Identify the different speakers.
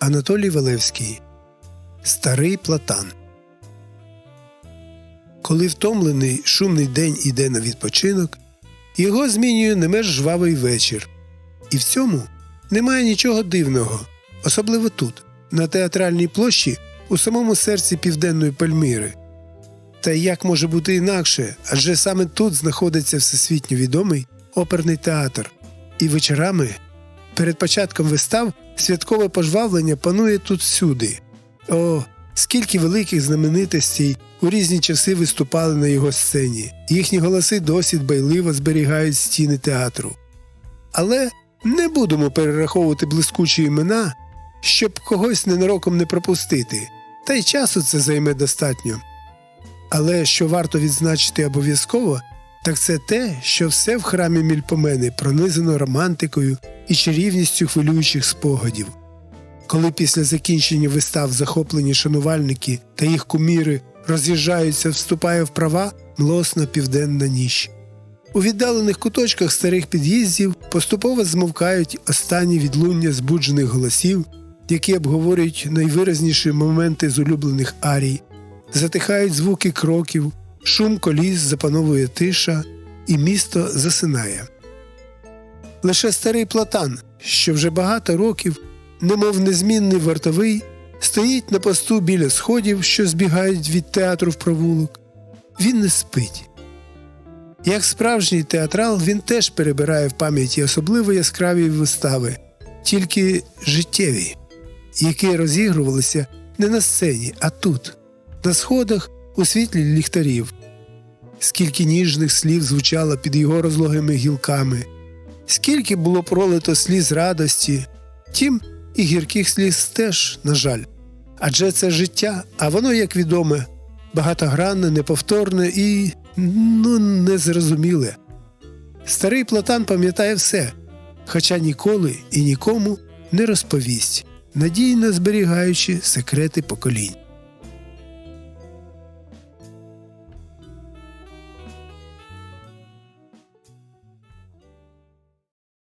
Speaker 1: Анатолій Валевський Старий платан. Коли втомлений шумний день іде на відпочинок, його змінює не менш жвавий вечір. І в цьому немає нічого дивного, особливо тут, на театральній площі у самому серці південної Пальміри. Та як може бути інакше, адже саме тут знаходиться всесвітньо відомий оперний театр, і вечорами перед початком вистав святкове пожвавлення панує тут всюди. О, скільки великих знаменитостей у різні часи виступали на його сцені, їхні голоси досі дбайливо зберігають стіни театру. Але не будемо перераховувати блискучі імена, щоб когось ненароком не пропустити, та й часу це займе достатньо. Але що варто відзначити обов'язково, так це те, що все в храмі Мільпомени пронизано романтикою і чарівністю хвилюючих спогадів. Коли після закінчення вистав захоплені шанувальники та їх куміри роз'їжджаються, вступає в права млосна південна ніч. У віддалених куточках старих під'їздів поступово змовкають останні відлуння збуджених голосів, які обговорюють найвиразніші моменти з улюблених арій, затихають звуки кроків, шум коліс запановує тиша, і місто засинає. Лише старий платан, що вже багато років, немов незмінний вартовий, стоїть на посту біля сходів, що збігають від театру в провулок. Він не спить. Як справжній театрал, він теж перебирає в пам'яті особливо яскраві вистави, тільки життєві, які розігрувалися не на сцені, а тут, на сходах у світлі ліхтарів. Скільки ніжних слів звучало під його розлогими гілками, скільки було пролито сліз радості, тім і гірких сліз теж, на жаль. Адже це життя, а воно, як відоме, багатогранне, неповторне і ну, незрозуміле. Старий платан пам'ятає все, хоча ніколи і нікому не розповість, надійно зберігаючи секрети поколінь.